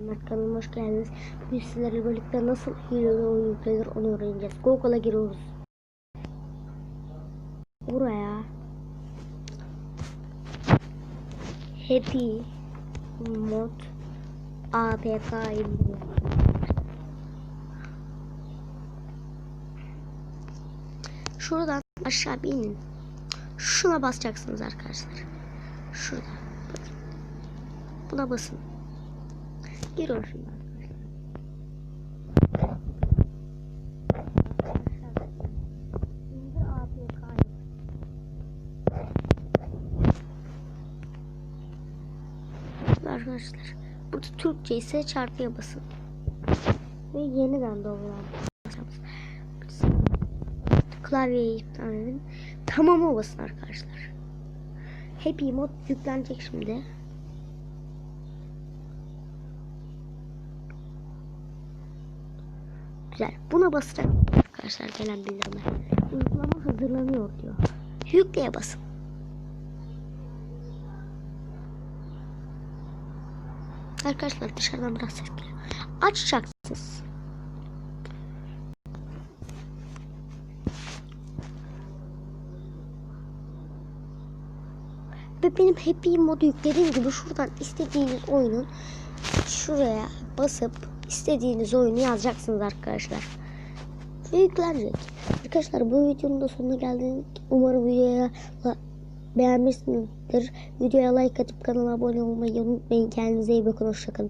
Mert kanalıma hoş geldiniz. Bugün sizlerle birlikte nasıl hile oyun yüklenir onu öğreneceğiz. Google'a giriyoruz. Buraya Happy Mod APK. Şuradan aşağı bir inin. Şuna basacaksınız arkadaşlar. Şurada. Buna basın. Giriyor şimdi arkadaşlar. Burada Türkçe ise çarpıya basın. Ve yeniden doğrulan basacağız. Klavyeyi iptal edin. Tamama basın arkadaşlar. Happy mod yüklenecek şimdi. Güzel. Buna basacak arkadaşlar gelen bildirime. Uygulama hazırlanıyor diyor. Yükleye basın. Arkadaşlar dışarıdan biraz ses geliyor. Açacaksınız. Ve benim Happy modu yüklediğim gibi şuradan istediğiniz oyunun şuraya basıp istediğiniz oyunu yazacaksınız arkadaşlar. Ve yüklenecek. Arkadaşlar bu videonun da sonuna geldik. Umarım videoya beğenmişsinizdir. Videoya like atıp kanala abone olmayı unutmayın. Kendinize iyi bakın. Hoşçakalın.